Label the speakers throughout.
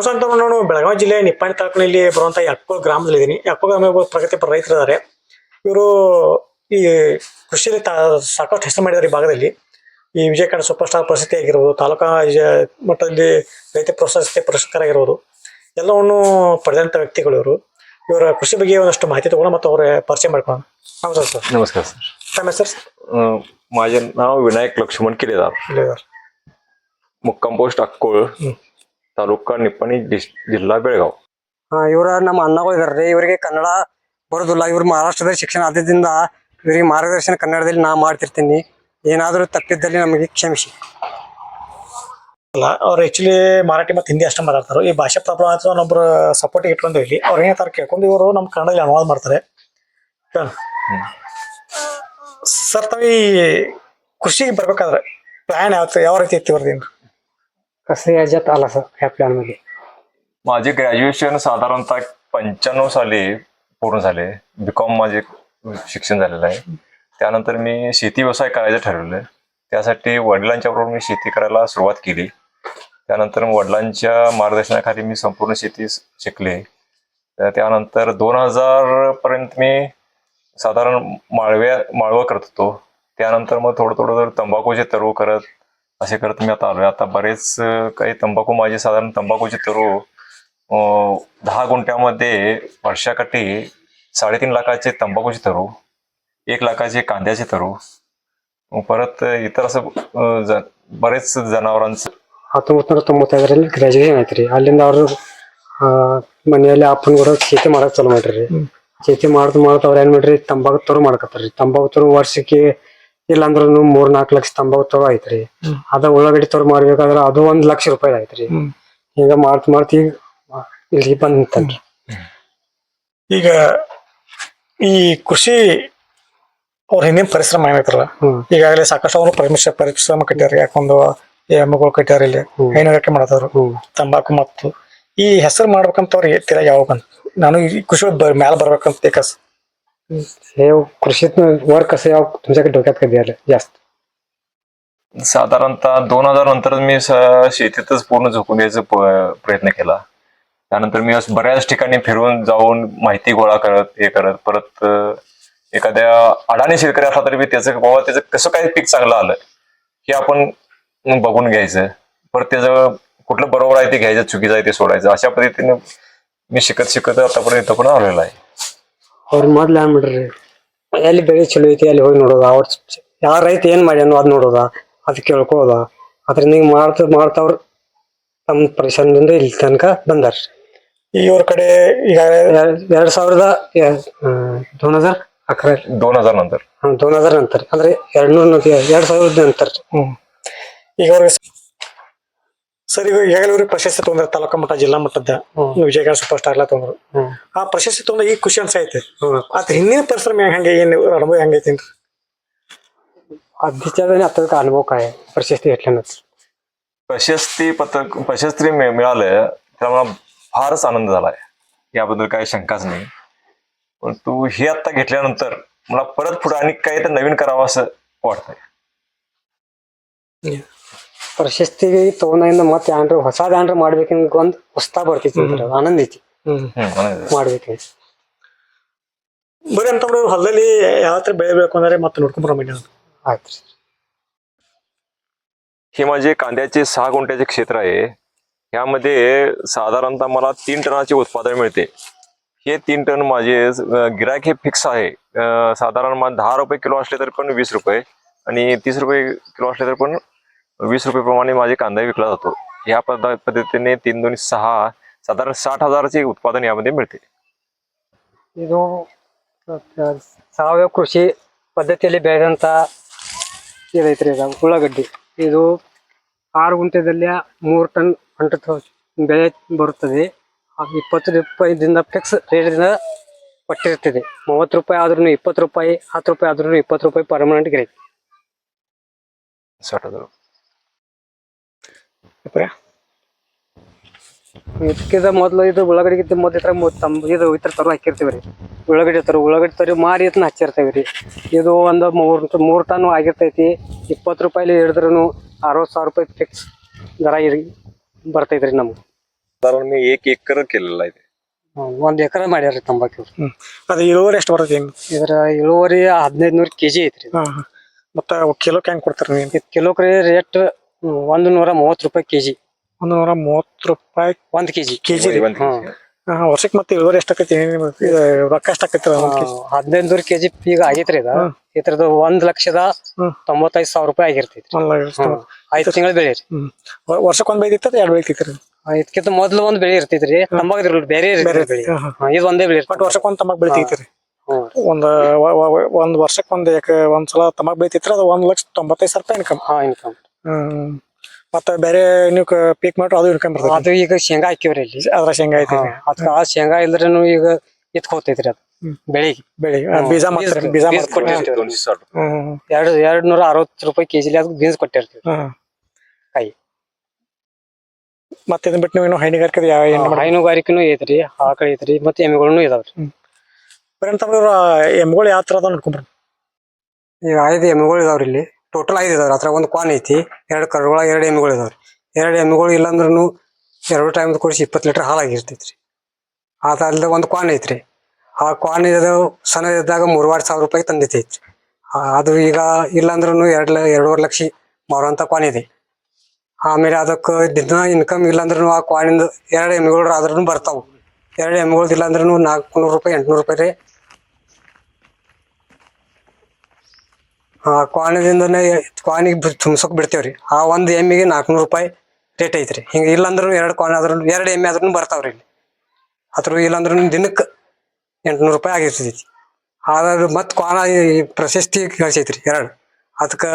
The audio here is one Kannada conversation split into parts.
Speaker 1: ನಮಸ್ಕಾರ ಅಂತ ನಾನು ಬೆಳಗಾವಿ ಜಿಲ್ಲೆ ನಿಪ್ಪಾಣಿ ತಾಲೂಕಿನಲ್ಲಿ ಬರುವಂತ ಯಕ್ಕೋ ಗ್ರಾಮದಲ್ಲಿ ಇದ್ದೀನಿ ಯಕ್ಕೋ ಗ್ರಾಮ ಒಬ್ಬ ಪ್ರಗತಿಪರ ರೈತರಿದ್ದಾರೆ ಇವರು ಈ ಕೃಷಿಯಲ್ಲಿ ತಾ ಸಾಕಷ್ಟು ಹೆಸರು ಮಾಡಿದ್ದಾರೆ ಈ ಭಾಗದಲ್ಲಿ ಈ ವಿಜಯಕರಣ ಸೂಪರ್ ಸ್ಟಾರ್ ಪ್ರಶಸ್ತಿ ಆಗಿರ್ಬೋದು ತಾಲೂಕಾ ಜ- ಮಟ್ಟದಲ್ಲಿ ರೈತ ಪ್ರಶಸ್ತಿ ಪುರಸ್ಕಾರ ಆಗಿರ್ಬೋದು ಎಲ್ಲವನ್ನು ಪಡೆದಂಥ ವ್ಯಕ್ತಿಗಳು ಇವರು ಇವರ ಕೃಷಿ ಬಗ್ಗೆ ಒಂದಷ್ಟು ಮಾಹಿತಿ ತಗೊಂಡು ಮತ್ತು ಅವರ ಪರಿಚಯ ಮಾಡ್ಕೊಳ್ಳೋಣ ನಮಸ್ಕಾರ ಸರ್
Speaker 2: नमस्कार सर
Speaker 1: ತಮ್ಮ ಹೆಸರು
Speaker 2: अं, माझे नाव विनायक लक्ष्मण किलेदार
Speaker 1: ಇಲ್ಲಿದ್ದಾರೆ.
Speaker 2: मुक्काम पोस्ट अक्कोळ ತಾಲೂಕ ನಿಪ್ಪಣಿ ಜಿಲ್ಲಾ ಬೆಳಗಾವ್. ಹಾ
Speaker 3: ಇವ್ರ ನಮ್ಮ ಅಣ್ಣಗಳು ಇದಾರೆ ಇವರಿಗೆ ಕನ್ನಡ ಬರೋದಿಲ್ಲ. ಇವ್ರ ಮಹಾರಾಷ್ಟ್ರದಲ್ಲಿ ಶಿಕ್ಷಣ ಆದ್ಯದಿಂದ ಇವರಿಗೆ ಮಾರ್ಗದರ್ಶನ ಕನ್ನಡದಲ್ಲಿ ನಾ ಮಾಡ್ತಿರ್ತೀನಿ. ಏನಾದರೂ ತಪ್ಪಿದ್ದಲ್ಲಿ ನಮಗೆ ಕ್ಷಮಿಸಿ.
Speaker 1: ಅಲ್ಲ ಅವ್ರು ಆಕ್ಚುಲಿ ಮರಾಠಿ ಮತ್ತು ಹಿಂದಿ ಅಷ್ಟೇ ಮಾತಾಡ್ತಾರೆ. ಈ ಭಾಷೆ ಪ್ರಾಬ್ಲಮ್ ಆಯ್ತು ನಮ್ಮೊಬ್ರು ಸಪೋರ್ಟ್ ಇಟ್ಕೊಂಡು ಇಲ್ಲಿ ಅವ್ರು ತರ ಕೇಳ್ಕೊಂಡು ಇವರು ನಮ್ಮ ಕನ್ನಡದಲ್ಲಿ ಅನುವಾದ ಮಾಡ್ತಾರೆ. ಸರ್ ತಾವೀ ಈ ಕೃಷಿಗೆ ಬರ್ಬೇಕಾದ್ರೆ ಪ್ಲಾನ್ ಯಾವ ಯಾವ ರೀತಿ ಇತ್ತು ಇವ್ರದ್ದು
Speaker 3: कसं याच्यात आला सर ह्या प्लॅनमध्ये?
Speaker 2: माझे ग्रॅज्युएशन साधारणतः पंच्याण्णव साली पूर्ण झाले. बीकॉम माझे शिक्षण झालेलं आहे. त्यानंतर मी शेती व्यवसाय करायचं ठरवलं. त्यासाठी वडिलांच्या बरोबर मी शेती करायला सुरुवात केली. त्यानंतर वडिलांच्या मार्गदर्शनाखाली मी संपूर्ण शेती शिकले. तर त्यानंतर दोन हजार पर्यंत मी साधारण माळव्या माळवं करत होतो. त्यानंतर मग थोडं थोडं तंबाखूचे तरव करत असे करत मी आता आलोय आता बरेच अं, काही तंबाखू माझे साधारण तंबाखूचे तरु अं, दहा गुंठ्यामध्ये वर्षाकाठी साडेतीन लाखाचे तंबाखूचे तरु एक लाखाचे कांद्याचे तरु मग परत इतर असं अं, ज- बरेच जनावरांचं
Speaker 3: ಹತ್ತೊಂಬತ್ತು ನೂರ ತೊಂಬತ್ತೈದರಲ್ಲಿ ಗ್ರಾಜುಯೇಷನ್ ಆಯ್ತು ರೀ ಅಲ್ಲಿಂದ ಅವರು ಮನೆಯಲ್ಲಿ ಅಪ್ಪನ ಕೂಡ ಶೇತಿ ಮಾಡಕ್ ಚಾಲು ಮಾಡ್ರಿ
Speaker 1: ಹ್ಮ್.
Speaker 3: ಶೇತಿ ಮಾಡ್ದು ಮಾಡ್ದು ಅವ್ರು ಏನ್ ಮಾಡ್ರಿ ತಂಬಾಕು ತರು ಮಾಡಕತ್ತಾರ್ರಿ ತಂಬಾಕು ತರು ವರ್ಷಕ್ಕೆ ಇಲ್ಲ ಅಂದ್ರೂ ಮೂರ್ ನಾಲ್ಕ್ ಲಕ್ಷ ತಂಬಾಕು ತರು ಐತ್ರಿ. ಅದ ಉಳ್ಳಾಗಡ್ಡಿ ತೋರ್ ಮಾಡ್ಬೇಕಾದ್ರೆ ಅದು ಒಂದ್ ಲಕ್ಷ ರೂಪಾಯಿ ಐತ್ರಿ
Speaker 1: ಈಗ
Speaker 3: ಹಿಂಗ ಮಾಡ್ತ ಮಾಡ್ತಿ ಇಲ್ಲಿ ಬಂದ್ರಿ
Speaker 1: ಈಗ ಈ ಕೃಷಿ ಅವ್ರ ಹಿಂದಿನ ಪರಿಶ್ರಮ
Speaker 3: ಏನೈತಲ್ಲ
Speaker 1: ಈಗಾಗಲೇ ಸಾಕಷ್ಟು ಅವರು ಪರಿಶ್ರಮ ಪರಿಶ್ರಮ ಕಟ್ಟಾರ ಯಾಕೊಂದು ಎಮ್ಮೆಗಳು ಕಟ್ಟಾರ ಇಲ್ಲಿ. ಹೈನುಗಾರಿಕೆ
Speaker 3: ಮಾಡತಾರ.
Speaker 1: ತಂಬಾಕು ಮತ್ತು ಈ ಹೆಸರು ಮಾಡ್ಬೇಕಂತ ಅವ್ರಿಗೆ ತೀರ ಯಾವಾಗ ಬಂತು? ನಾನು ಈ ಕೃಷಿ ಮ್ಯಾಲ ಬರ್ಬೇಕಂತ ಬೇಕಸ್
Speaker 3: हे कृषीत वर कसं यावं? तुमच्याकडे डोक्यात कधी आलं जास्त?
Speaker 2: साधारणतः दोन हजार नंतर मी स- शेतीतच पूर्ण झोकून द्यायचा प- प्रयत्न केला. त्यानंतर मी असं बऱ्याच ठिकाणी फिरून जाऊन माहिती गोळा करत हे करत परत अं, एखाद्या अडाणी शेतकरी असला तरी मी त्याचं बाबा त्याचं कसं काय पीक चांगलं आलं हे आपण बघून घ्यायचं. परत त्याचं कुठलं बरोबर आहे ते घ्यायचं चुकीचं आहे ते सोडायचं. अशा पद्धतीने मी शिकत शिकत आतापर्यंत इथं पण आलेलो आहे.
Speaker 3: ಅವ್ರ ಮೊದ್ಲು ಏನ್ ಮಾಡ್ರಿ ಎಲ್ಲಿ ಬೆಳೆ ಚಲೋ ಐತಿ ಅಲ್ಲಿ ಹೋಗಿ ನೋಡೋದ ಅವ್ರ ಯಾವ ರೈತ ಏನ್ ಮಾಡ್ಯಾನ ಅದ್ ನೋಡೋದ ಅದ್ ಕೇಳ್ಕೊಳ್ಳೋದ ಅದ್ರಿಂದ ಹಿಂಗ್ ಮಾಡ್ತಾ ಮಾಡ್ತಾ ಅವ್ರು ತಮ್ಮ ಪರಿಶ್ರಮದಿಂದ ಇಲ್ಲಿ ತನಕ ಬಂದಾರ
Speaker 1: ಈ ಇವ್ರ ಕಡೆ ಈಗಾಗಲೇ
Speaker 3: ಎರಡ್ ಸಾವಿರದ दोन हजार अकरा
Speaker 2: दोन हजार नंतर
Speaker 3: दोन हजार नंतर ಅಂದ್ರೆ ಎರಡ್ ನೂರ ಎರಡ್ ಸಾವಿರದ ನಂತರ
Speaker 1: ಹ್ಮ್ ಈಗ ಅವ್ರಿಗೆ ಸರ್ ಈಗ ಈಗಾಗಲೇ ಇವ್ರಿಗೆ ಪ್ರಶಸ್ತಿ ತೊಂದ್ರೆ ತಾಲೂಕು ಮಟ್ಟ ಜಿಲ್ಲಾ ಮಟ್ಟದ ವಿಜಯಗಾರ ಸೂಪರ್ ಸ್ಟಾರ್ ಎಲ್ಲ ತೊಂದ್ರು
Speaker 3: ಹ್ಮ್.
Speaker 1: ಆ ಪ್ರಶಸ್ತಿ ತೊಂದ್ರೆ ಈಗ ಖುಷಿ ಅನ್ಸೈತೆ
Speaker 3: ಹ್ಮ್.
Speaker 1: ಅದ್ ಹಿಂದಿನ ಪರಿಶ್ರಮ ಹೆಂಗೆ ಏನ್ ಅನುಭವ ಹೆಂಗೈತಿ
Speaker 3: आधीच्या आणि आताचा अनुभव काय आहे? प्रशस्ती घेतल्यानंतर
Speaker 2: प्रशस्ती पत्रक प्रशस्ती मिळ- मिळालं त्याला मला फारच आनंद झालाय याबद्दल काही शंकाच नाही पण तू हे आता घेतल्यानंतर मला परत पुढे आणि काही तर नवीन करावं असं वाटतंय
Speaker 3: ಪ್ರಶಸ್ತಿ ತಗೊಂಡಿಂದ ಮತ್ತೆ ಏನ್ರ ಹೊಸಾದ ಏನ್ರ ಮಾಡ್ಬೇಕಂತ ಒಂದ್ ಉತ್ಸಾಹ ಬರ್ತೈತಿ ಅದ್ರಾಗ. ಆನಂದ ಐತಿ
Speaker 1: ಹ್ಮ್
Speaker 2: हम्म, आनंद आहे.
Speaker 3: ಮಾಡ್ಬೇಕಂತ
Speaker 1: ಬರೀ ಅಂತಂದ್ರೆ ಇವ್ರು ಹೊಲದಲ್ಲಿ ಯಾವ ತರ ಬೆಳಿಬೇಕು ಅಂದ್ರೆ ಮತ್ತೆ ನೋಡ್ಕೊಂಡ್ ಬರೋ
Speaker 3: ಆಯ್ತ್ರಿ
Speaker 2: हे माझे कांद्याचे सहा गुंठ्याचे क्षेत्र आहे यामध्ये साधारणतः मला तीन टनाचे उत्पादन मिळते हे तीन टन माझे अं, गिरायक हे फिक्स आहे अं, साधारण मला दहा रुपये किलो असले तरी पण वीस रुपये आणि तीस रुपये किलो असले तरी पण वीस रुपये प्रमाणे माझे कांदा विकला जातो या पद्ध- पद्धतीने तीन दोन सहा साधारण साठ हजाराचे उत्पादन यामध्ये मिळते
Speaker 3: ಇದು ಅಹ್, ಸಾವಯವ ಕೃಷಿ ಪದ್ಧತಿಯಲ್ಲಿ ಬೆಳೆದಂತ ಇದೈತ್ರಿ ಇದು ಉಳ್ಳಾಗಡ್ಡಿ ಇದು ಆರು ಗುಂಟೆದಲ್ಲಿ ಮೂರು ಟನ್ ಅಂಟು ಬೆಳೆ ಬರುತ್ತದೆ ಆ ಇಪ್ಪತ್ತು ರೂಪಾಯಿದಿಂದ ಫಿಕ್ಸ್ ರೇಟ್ದಿಂದ ಕೊಟ್ಟಿರ್ತದೆ ಮೂವತ್ತು ರೂಪಾಯಿ ಆದ್ರೂ ಇಪ್ಪತ್ತು ರೂಪಾಯಿ ಹತ್ತು ರೂಪಾಯಿ ಆದ್ರೂ ಇಪ್ಪತ್ತು ರೂಪಾಯಿ ಪರ್ಮನೆಂಟ್ ಗಿರೈತಿ
Speaker 2: साठ हजार
Speaker 1: ಇಪ್ರ
Speaker 3: ಮೊದ್ಲು ಮೊದಲು ಇದು ಉಳ್ಳಾಗಡ್ಡಿಗಿಂತ ಮೊದಲು ಇತರ ಇದು ಇತರ ತರ ಹಾಕಿರ್ತೀವಿ ರೀ ಉಳ್ಳಾಗಡ್ಡಿ ತರ ಉಳ್ಳಾಗಡ್ಡಿ ತರಿ ಮಾರಿ ಇದನ್ನ ಹಚ್ಚಿರ್ತೀವಿ ಇದು ಒಂದು ಮೂರು ಮೂರು ಟನ್ ಆಗಿರ್ತೈತಿ. ಇಪ್ಪತ್ತು ರೂಪಾಯಿ ಹಿಡಿದ್ರು ಅರವತ್ತು ಸಾವಿರ ರೂಪಾಯಿ ಫಿಕ್ಸ್ ದರ ಇರಿ ಬರ್ತೈತೆ ರೀ ನಮ್ಗೆ
Speaker 2: ಏಕ ಎಕರಕ್ಕೆಲ್ಲ ಇದೆ.
Speaker 3: ಒಂದು ಎಕರೆ ಮಾಡ್ಯಾರ ರೀ ತಂಬಾಕು
Speaker 1: ಅದು ಇಳುವರಿ ಎಷ್ಟು ಬರ್ತೈತಿ
Speaker 3: ಇದರ ಇಳುವರಿ ಹದಿನೈದು ನೂರು ಕೆ ಜಿ ಐತ್ರಿ
Speaker 1: ಮತ್ತು ಕಿಲೋಕ್ಕೆ ಹೆಂಗೆ ಕೊಡ್ತಾರೆ ನೀವು?
Speaker 3: ಕಿಲೋಕ್ಕೆ ರೇಟ್ ಒಂದು ನೂರ ಮೂವತ್ತು ರೂಪಾಯಿ ಕೆಜಿ.
Speaker 1: ಒಂದು ನೂರ ಮೂವತ್ತು ರೂಪಾಯಿ
Speaker 3: ಒಂದು
Speaker 1: ಕೆಜಿ. ಕೆಜಿ ವರ್ಷಕ್ಕೆ ಮತ್ತೆ ಇಳುವರಿ ಎಷ್ಟಾಕೈತಿ ರೊಕ್ಕ ಎಷ್ಟಾಕೈತಿ ಹದಿನೈದು ಕೆಜಿ?
Speaker 3: ಹದಿನೈದು ನೂರು ಕೆ ಜಿ ಈಗ ಆಗೈತ್ರಿ ಇದ. ಇದ್ರದ್ದು ಒಂದ್ ಲಕ್ಷದ. ತೊಂಬತ್ತೈದು ಸಾವಿರ ರೂಪಾಯಿ ಆಗಿರ್ತೈತಿ
Speaker 1: ಒಂದ್ ಲಕ್ಷ
Speaker 3: ಐದು ತಿಂಗಳ ಬೆಳೆ ರೀ
Speaker 1: ವರ್ಷಕ್ಕೊಂದ್ ಬೆಳಿತೈತೆ ಎರಡು ಬೆಳಿತೈತ್ರಿ
Speaker 3: ಇದಕ್ಕಿಂತ ಮೊದ್ಲು ಒಂದ್ ಬೆಳೆ ಇರ್ತೈತ್ರಿ. ತಂಬಾಕದ್ರಲ್ಲ ಬೇರೆ ಬೆಳೆ. ಇದು ಒಂದೇ ಬೆಳೆ
Speaker 1: ಬಟ್
Speaker 3: ಇರ್ತೈತಿ
Speaker 1: ವರ್ಷಕ್ಕೊಂದ್ ತಮಾಕ್ ಬೆಳಿತೈತ್ರಿ. ಒಂದ್ ಒಂದ್ ವರ್ಷಕ್ಕೆ ಒಂದ್ ಎಕ ಒಂದ್ ಸಲ ತಮಾಕ್ ಬೆಳಿತೈತ್ರಿ ಅದು ಒಂದ್ ಲಕ್ಷ ತೊಂಬತ್ತೈದು ಸಾವಿರ ರೂಪಾಯಿ ಇನ್ಕಮ್
Speaker 3: ಹಾ ಇನ್ಕಮ್
Speaker 1: ಹ್ಮ್ ಮತ್ತ ಬೇರೆ ನೀವು ಪೀಕ್ ಮಾಡ್ರಿ ಅದು ಇನ್ಕಮ್
Speaker 3: ಅದು ಈಗ ಶೇಂಗಾ ಹಾಕಿವ್ರಿ ಇಲ್ಲಿ
Speaker 1: ಅದ್ರ ಶೇಂಗಾ ಐತಿ
Speaker 3: ಅದಕ್ಕ ಆ ಶೇಂಗಾ ಇಲ್ದ್ರೂ ಈಗ ಇತ್ಕೋತೈತ್ರಿ ಅದು ಬೆಳಿಗ್ಗೆ.
Speaker 1: ಬೆಳಿಗ್ಗೆ. ಆ, ಬೀಜ ಮಾಡ್ತಾರೆ ಬೀಜ
Speaker 3: ಬೀಜ
Speaker 1: ಮಾಡ್ತಾರೆ.
Speaker 3: ಎರಡು ಎರಡ್ ನೂರ ಅರವತ್ತು ರೂಪಾಯಿ ಕೆಜಿಲಿ ಅದಕ್ಕೆ ಬೀನ್ಸ್ ಕೊಟ್ಟಿರ್ತೀವಿ.
Speaker 1: ಹ್ಮ್
Speaker 3: ಕಾಯಿ.
Speaker 1: ಮತ್ತೆ ಇದನ್ನ ಬಿಟ್ಟು ನೀವು ಹೈನುಗಾರಿಕೆ ಯಾವ
Speaker 3: ಹೈನುಗಾರಿಕೆನೂ ಐತ್ರಿ ಆಕಳ ಐತ್ರಿ ಮತ್ತೆ ಎಮ್ಮೆಗಳನ್ನೂ ಇದಾವ್ರಿ.
Speaker 1: ಬರೀ ಎಮ್ಮೆಗಳು ಯಾವ ಥರ ಅದಾವ ನೋಡ್ಕೊಂಬರ್ರಿ
Speaker 3: ಈಗ ಐದು ಎಮ್ಮೆಗಳು ಇದಾವ್ರಿ ಇಲ್ಲಿ. ಟೋಟಲ್ ಐದು ಇದಾವ್ರಿ ಅದ್ರ ಒಂದು ಕ್ವಾನ್ ಐತಿ. ಎರಡು ಕರುಗಳ ಎರಡು ಎಮ್ಮೆಗಳು ಇದಾವ್ರಿ. ಎರಡು ಎಮ್ಮೆಗಳು ಇಲ್ಲಾಂದ್ರೂ ಎರಡು ಟೈಮ್ ಕೊಡಿಸಿ ಇಪ್ಪತ್ತು ಲೀಟರ್ ಹಾಲು ಅದಲ್ಲದೆ ಒಂದು ಕ್ವಾನ್ ಐತ್ರಿ. ಆ ಕ್ವಾನ್ ಇದು ಸಣ್ಣ ಇದ್ದಾಗ ಮೂರುವರೆ ಸಾವಿರ ರೂಪಾಯಿ ತಂದಿತೈತಿ ಅದು ಈಗ ಇಲ್ಲಾಂದ್ರೂ ಎರಡು ಎರಡೂವರೆ ಲಕ್ಷ ಮಾರುವಂಥ ಕ್ವಾನ್ ಇದೆ. ಆಮೇಲೆ ಅದಕ್ಕೆ ದಿನ ಇನ್ಕಮ್ ಇಲ್ಲಾಂದ್ರೂ ಆ ಕ್ವಾನಿಂದ ಎರಡು ಎಮ್ಮೆಗಳು ಆದ್ರೂ ಬರ್ತಾವೆ. ಎರಡು ಎಮ್ಮೆಗಳು ಇಲ್ಲಾಂದ್ರೂ ನಾಲ್ಕುನೂರು ರೂಪಾಯಿ, ಎಂಟ್ನೂರು ರೂಪಾಯಿ ರೀ ಆ ಕ್ವಾಣದಿಂದನೇ ಕ್ವಾನಿಗೆ ತುಂಬ್ಸೋಕೆ ಬಿಡ್ತೇವೆ ರೀ ಆ ಒಂದು ಎಮ್ಮಿಗೆ ನಾಲ್ಕುನೂರು ರೂಪಾಯಿ ರೇಟ್ ಐತ್ರಿ. ಹಿಂಗೆ ಇಲ್ಲಾಂದ್ರೂ ಎರಡು ಕ್ವಾನ್ ಆದ್ರೂ, ಎರಡು ಎಮ್ಮೆ ಆದ್ರೂ ಬರ್ತಾವ್ರಿ ಇಲ್ಲಿ. ಅದ್ರ ಇಲ್ಲಾಂದ್ರೂ ದಿನಕ್ಕೆ ಎಂಟ್ನೂರು ರೂಪಾಯಿ ಆಗಿರ್ತೈತಿ. ಆದ್ರೆ ಮತ್ತೆ ಕ್ವಾನ ಪ್ರಶಸ್ತಿ ರೀ ಎರಡು. ಅದಕ್ಕೆ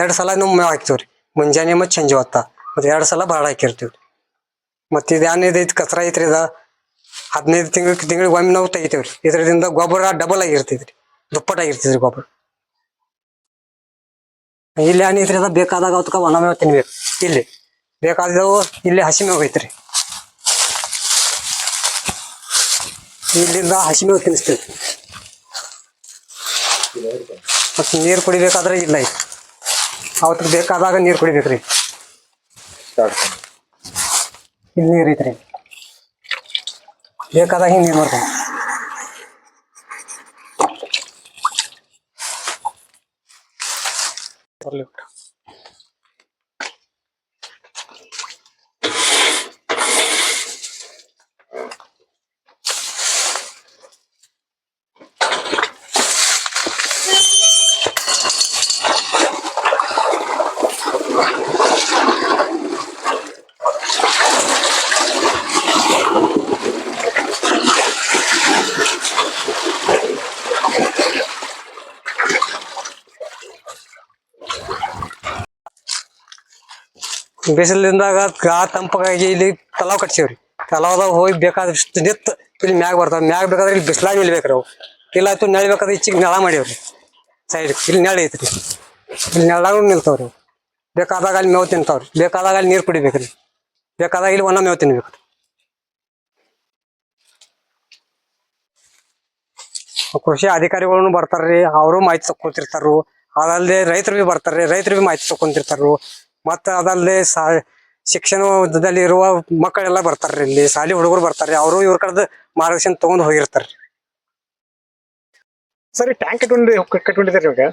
Speaker 3: ಎರಡು ಸಲ ನಾವು ಮೇವು ಹಾಕ್ತೀವ್ರಿ. ಮುಂಜಾನೆ ಮತ್ತು ಸಂಜೆ ಹೊತ್ತ. ಮತ್ತು ಎರಡು ಸಲ ಭಾಳ ಹಾಕಿರ್ತೀವಿ ಮತ್ತು ಇದು ಏನಿದೆ ಐತಿ ಕಸರ ಐತ್ರಿ ಇದು. ಹದಿನೈದು ತಿಂಗ್ಳಿಗೆ ತಿಂಗಳಿಗೆ ಒಮ್ಮೆ ನಾವು ತೆಗಿತೀವ್ರಿ. ಇದರಿಂದ ಗೊಬ್ಬರ ಡಬಲ್ ಆಗಿರ್ತೈತ್ರಿ. ದುಪ್ಪಟ್ ಆಗಿರ್ತೈತ್ರಿ ಗೊಬ್ಬರ ಇಲ್ಲಿ ಏನೈತ್ರಿ ಅದ, ಬೇಕಾದಾಗ ಅವತ್ಕ ಒಣ ಮೇವು ತಿನ್ಬೇಕು. ಇಲ್ಲಿ ಬೇಕಾದವು ಇಲ್ಲಿ ಹಸಿ ಮೇವು ಐತ್ರಿ ಇಲ್ಲಿಂದ ಹಸಿ ಮೇವು ತಿನ್ನಿಸ್ತೇವೆ ಮತ್ತೆ ನೀರು ಕುಡಿಬೇಕಾದ್ರೆ ಇಲ್ಲ ಐತಿ ಅವತ್ತಿಗೆ ಬೇಕಾದಾಗ ನೀರು ಕುಡಿಬೇಕ್ರಿ. ಇಲ್ಲಿ ನೀರು ಐತ್ರಿ. ಬೇಕಾದಾಗ ಹಿಂಗೆ ನೀರು ಬರ್ತಾವೆ
Speaker 1: ಬರ್ಲಿ
Speaker 3: ಬಿಸಿಲಿಂದಾಗ ಗಾ ತಂಪಾಗಿ ಇಲ್ಲಿ ತಲಾವ್ ಕಟ್ಸೀವ್ರಿ. ತಲಾವ್ದಾಗ ಹೋಗಿ ಬೇಕಾದಷ್ಟು ನಿತ್ತು ಇಲ್ಲಿ ಮ್ಯಾಗ ಬರ್ತಾವ. ಮ್ಯಾಗ ಬೇಕಾದ್ರೆ ಇಲ್ಲಿ ಬಿಸಿಲಾಗ ನಿಲ್ಬೇಕ್ರಿ ಅವು. ಇಲ್ಲ ಆಯ್ತು ನೆಳ ಬೇಕಾದ್ರೆ ಈಚಿಗೆ ನೆಳ ಮಾಡೀವ್ರಿ ಸೈಡ್ ಇಲ್ಲಿ ನೆಳ ಐತ್ರಿ. ಇಲ್ಲಿ ನೆಳದಾಗ ನಿಲ್ತಾವ್ರಿ ರೀ ಬೇಕಾದಾಗ ಅಲ್ಲಿ ಮೇವು ತಿಂತಾವ್ರಿ. ಬೇಕಾದಾಗ ಅಲ್ಲಿ ನೀರು ಕುಡಿಬೇಕ್ರಿ. ಬೇಕಾದಾಗ ಇಲ್ಲಿ ಒಣ ಮೇವು ತಿನ್ಬೇಕು ಕೃಷಿ ಅಧಿಕಾರಿಗಳನ್ನು ಬರ್ತಾರ್ರಿ. ಅವರು ಮಾಹಿತಿ ತಕ್ಕೊಂತಿರ್ತಾರು ಅದಲ್ಲದೆ ರೈತರು ಬರ್ತಾರೆ ಬರ್ತಾರ್ರಿ. ರೈತರು ಭೀ ಮಾಹಿತಿ ತಕ್ಕೊಂತಿರ್ತಾರು ಮತ್ತ ಅದಲ್ಲದೆ ಸಾ ಶಿಕ್ಷಣದಲ್ಲಿ ಇರುವ ಮಕ್ಕಳೆಲ್ಲ ಬರ್ತಾರ್ರಿ ಇಲ್ಲಿ ಶಾಲಿ ಹುಡುಗರು ಬರ್ತಾರ್ರಿ ಅವರು ಇವ್ರ ಕಡೆದ ಮಾರ್ಗದರ್ಶನ ತಗೊಂಡ್ ಹೋಗಿರ್ತಾರ್ರಿ
Speaker 1: ಸರಿ ಟ್ಯಾಂಕ್ ಕಟ್ಕೊಂಡು ಕಟ್ಕೊಂಡಿದ್ದೀರಿ ಇವಾಗ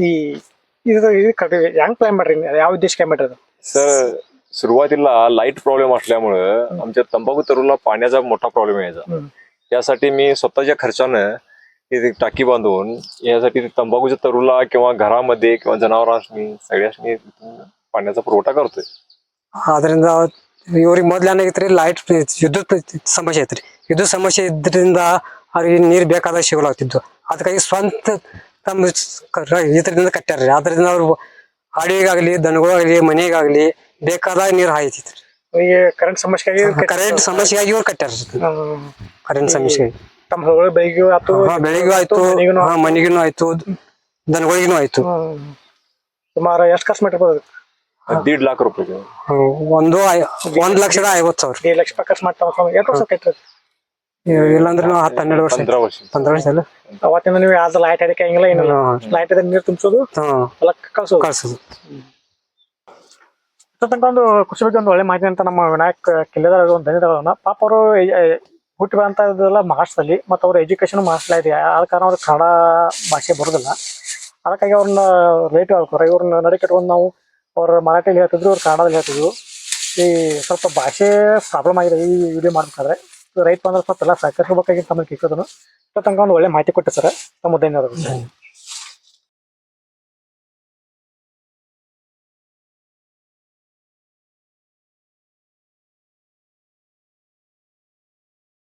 Speaker 1: ಈ ಇದು ಇದು ಕಟ್ಟಿ ಹೆಂಗ್ ಪ್ಲಾನ್ ಮಾಡ್ರಿ ನೀವು? ಯಾವ ಉದ್ದೇಶ काय ಮಾಡ್ರಿ ಅದು
Speaker 2: सर सुरुवातीला लाईट प्रॉब्लेम असल्यामुळं आमच्या तंबाखू तरुला पाण्याचा मोठा प्रॉब्लेम यायचा
Speaker 1: हम्म.
Speaker 2: त्यासाठी मी स्वतःच्या खर्चानं ती टाकी बांधून यासाठी ते तंबाखूच्या तरुला किंवा घरामध्ये किंवा जनावरांनी सगळ्यांनी इथून पाण्याचा पुरवठा करतोय
Speaker 3: ಅದರಿಂದ ಇವ್ರಿಗೆ ಮೊದ್ಲು ಏನಾಗೈತ್ರಿ ಲೈಟ್ ವಿದ್ಯುತ್ ಸಮಸ್ಯೆ ಐತ್ರಿ ವಿದ್ಯುತ್ ಸಮಸ್ಯೆ ಇದ್ರಿಂದ ಅವ್ರಿಗೆ ನೀರು ಬೇಕಾದಾಗ ಸಿಗಲಾಗ್ತಿದ್ದು ಅದಕ್ಕಾಗಿ ಸ್ವಂತ ತಮ್ಮ ಇದರಿಂದ ಕಟ್ಟ್ಯಾರ್ರಿ ಅದರಿಂದ ಅವ್ರು ಅಡಿಗಾಗ್ಲಿ ದನಗಳಾಗ್ಲಿ ಮನೆಗಾಗ್ಲಿ ಬೇಕಾದಾಗ ನೀರು ಹಾಯ್ತಿತ್ರಿ
Speaker 1: ಈಗ ಕರೆಂಟ್ ಸಮಸ್ಯೆಗಾಗಿ
Speaker 3: ಕರೆಂಟ್ ಸಮಸ್ಯೆಗಾಗಿ ಇವ್ರು ಕಟ್ಟ್ಯಾರ ಕರೆಂಟ್ ಸಮಸ್ಯೆ
Speaker 1: ತಮ್ಮ ಹೊಗಳು ಬೆಳಿಗ್ಗೆ ಆತು
Speaker 3: ಬೆಳಿಗ್ಗೆ ಆಯ್ತು
Speaker 1: ಮನೆಗೂನು
Speaker 3: ಹಾ, ಮನೆಗಿನೂ ಆಯ್ತು ದನಗಳಿಗೂ ಆಯ್ತು
Speaker 1: ಹ್ಮ್. ಸುಮಾರು ಎಷ್ಟು ಖರ್ಚು ಮಾಡಿರ್ಬೋದು
Speaker 2: ದೀಡ್ ಲಾಖ
Speaker 3: ರೂಪಾಯಿ ಒಂದು ಒಂದ್ ಲಕ್ಷದ ಐವತ್ ಸಾವಿರ.
Speaker 1: ಲಕ್ಷ ಪಕ್ಕ ಸ್ಮಾರ್ಟ್ ಎಷ್ಟು ವರ್ಷ ಕಟ್ಟಿರಿ
Speaker 3: ಇಲ್ಲಾಂದ್ರೆ ನಾವು ಹತ್ತು ಹನ್ನೆರಡು ವರ್ಷ.
Speaker 2: ಪಂದ್ರ ವರ್ಷ.
Speaker 3: ಪಂದ್ರ ವರ್ಷ ಅಲ್ಲ?
Speaker 1: ಅವತ್ತಿಂದ ನೀವು ಯಾವ್ದು ಲೈಟ್ ಅಡಿಕೆ ಹಂಗಿಲ್ಲ ಏನಿಲ್ಲ. ಲೈಟ್ ಅದ ನೀರು ತುಂಬಿಸೋದು ಹೊಲಕ್ಕೆ ಕಳ್ಸೋದು
Speaker 3: ಕಳ್ಸೋದು
Speaker 1: ತನಕ ಒಂದು ಕೃಷಿ ಬಗ್ಗೆ ಒಂದು ಒಳ್ಳೆ ಮಾಹಿತಿ ಅಂತ ನಮ್ಮ ವಿನಾಯಕ್ ಕಿಲ್ಲೆದಾರ ಒಂದು ಧನ್ಯವಾದಗಳನ್ನ ಪಾಪ ಅವರು ಹುಟ್ಟಿ ಅಂತ ಇದೆಲ್ಲ ಮಹಾರಾಷ್ಟ್ರದಲ್ಲಿ ಮತ್ತು ಅವ್ರ ಎಜುಕೇಶನ್ ಮಹಾರಾಷ್ಟ್ರ ಇದೆ. ಆದ ಕಾರಣ ಅವ್ರಿಗೆ ಕನ್ನಡ ಭಾಷೆ ಬರೋದಿಲ್ಲ. ಅದಕ್ಕಾಗಿ ಅವ್ರನ್ನ ರೇಟ್ ಹಾಕೋರು ಇವ್ರನ್ನ ನಡಿಕೆಟ್ಕೊಂಡು ನಾವು ಅವ್ರ ಮರಾಠಿಯಲ್ಲಿ ಹೇಳ್ತಿದ್ರು, ಅವ್ರು ಕನ್ನಡದಲ್ಲಿ ಹೇಳ್ತಿದ್ರು. ಈ ಸ್ವಲ್ಪ ಭಾಷೆ ಪ್ರಾಬ್ಲಮ್ ಆಗಿದೆ ಈ ವಿಡಿಯೋ ಮಾಡ್ಬೇಕಾದ್ರೆ. ರೈತ ಬಂದ್ರೆ ಸ್ವಲ್ಪ ಎಲ್ಲ ಸಹಕರಿಸಬೇಕಾಗಿ ಕೇಳ್ಕೋದನು ಸೊ ತನಕ ಒಂದು ಒಳ್ಳೆ ಮಾಹಿತಿ ಕೊಟ್ಟೆ ಸರ್, ತಮ್ಮ ಧನ್ಯವಾದಗಳು